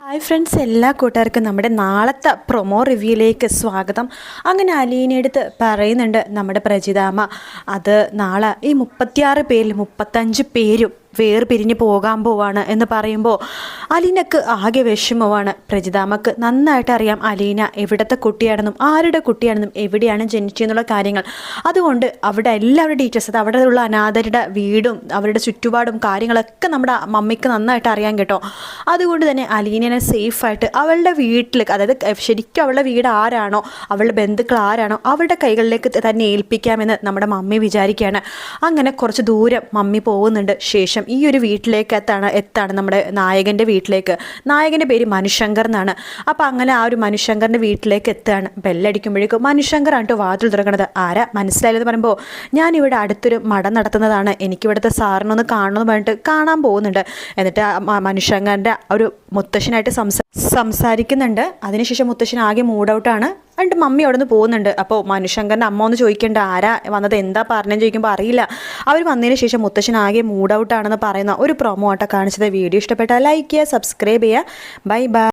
Hi friends എല്ലാ കൂട്ടുകാർക്കും നമ്മുടെ നാളത്തെ പ്രൊമോ റിവ്യൂയിലേക്ക് സ്വാഗതം. അങ്ങനെ അലീനയെടുത്ത് പറയുന്നുണ്ട് നമ്മുടെ പ്രജിതാമ്മ അത് നാളെ ഈ മുപ്പത്തിയാറ് പേരിൽ മുപ്പത്തഞ്ച് പേരും വേർപിരിഞ്ഞ് പോകാൻ പോവാണ് എന്ന് പറയുമ്പോൾ അലീനക്ക് ആകെ വിഷമമാണ്. പ്രജിതാമക്ക് നന്നായിട്ട് അറിയാം അലീന എവിടത്തെ കുട്ടിയാണെന്നും ആരുടെ കുട്ടിയാണെന്നും എവിടെയാണ് ജനിച്ചതെന്നുള്ള കാര്യങ്ങൾ. അതുകൊണ്ട് അവിടെ എല്ലാവരുടെ ഡീറ്റെയിൽസ് അത് അവിടെ ഉള്ള അനാഥരുടെ വീടും അവരുടെ ചുറ്റുപാടും കാര്യങ്ങളൊക്കെ നമ്മുടെ മമ്മിക്ക് നന്നായിട്ട് അറിയാൻ കേട്ടോ. അതുകൊണ്ട് തന്നെ അലീനനെ സേഫായിട്ട് അവളുടെ വീട്ടിൽ അതായത് ശരിക്കും അവളുടെ വീട് ആരാണോ അവളുടെ ബന്ധുക്കൾ ആരാണോ അവരുടെ കൈകളിലേക്ക് തന്നെ ഏൽപ്പിക്കാമെന്ന് നമ്മുടെ മമ്മി വിചാരിക്കുകയാണ്. അങ്ങനെ കുറച്ച് ദൂരം മമ്മി പോകുന്നുണ്ട്. ശേഷം ഈ ഒരു വീട്ടിലേക്ക് എത്താണ് എത്താണ് നമ്മുടെ നായകന്റെ വീട്ടിലേക്ക്? നായകന്റെ പേര് മനുശങ്കർ എന്നാണ്. അപ്പോൾ അങ്ങനെ ആ ഒരു മനുശങ്കറിന്റെ വീട്ടിലേക്ക് എത്തുകയാണ് ബെല്ലടിക്കുമ്പോഴേക്കും മനുശങ്കറാണ് കേട്ടോ വാതിൽ തുറക്കണത് ആരാ? മനസ്സിലായില്ലെന്ന് പറയുമ്പോൾ ഇവിടെ അടുത്തൊരു മഠം നടത്തുന്നതാണ്. എനിക്കിവിടുത്തെ സാറിനൊന്ന് കാണണമെന്ന് പറഞ്ഞിട്ട് കാണാൻ പോകുന്നുണ്ട്. എന്നിട്ട് മനുശങ്കറിന്റെ ഒരു മുത്തശ്ശനായിട്ട് സംസാ സംസാരിക്കുന്നുണ്ട്. അതിനുശേഷം മുത്തശ്ശൻ ആകെ മൂഡ് ഔട്ടാണ്. എന്നിട്ട് മമ്മി അവിടെ നിന്ന് പോകുന്നുണ്ട്. അപ്പോൾ മനുശങ്കറിന്റെ അമ്മ ഒന്ന് ചോദിക്കേണ്ട ആരാ വന്നത്? എന്താ പറഞ്ഞെന്ന് ചോദിക്കുമ്പോൾ അറിയില്ല. അവർ വന്നതിന് ശേഷം മുത്തശ്ശൻ ആകെ മൂഡ് ഔട്ടാണെന്ന് പറയുന്ന ഒരു പ്രൊമോ ആട്ടോ കാണിച്ചത്. വീഡിയോ ഇഷ്ടപ്പെട്ടാൽ ലൈക്ക് ചെയ്യുക സബ്സ്ക്രൈബ് ചെയ്യുക. Bye bye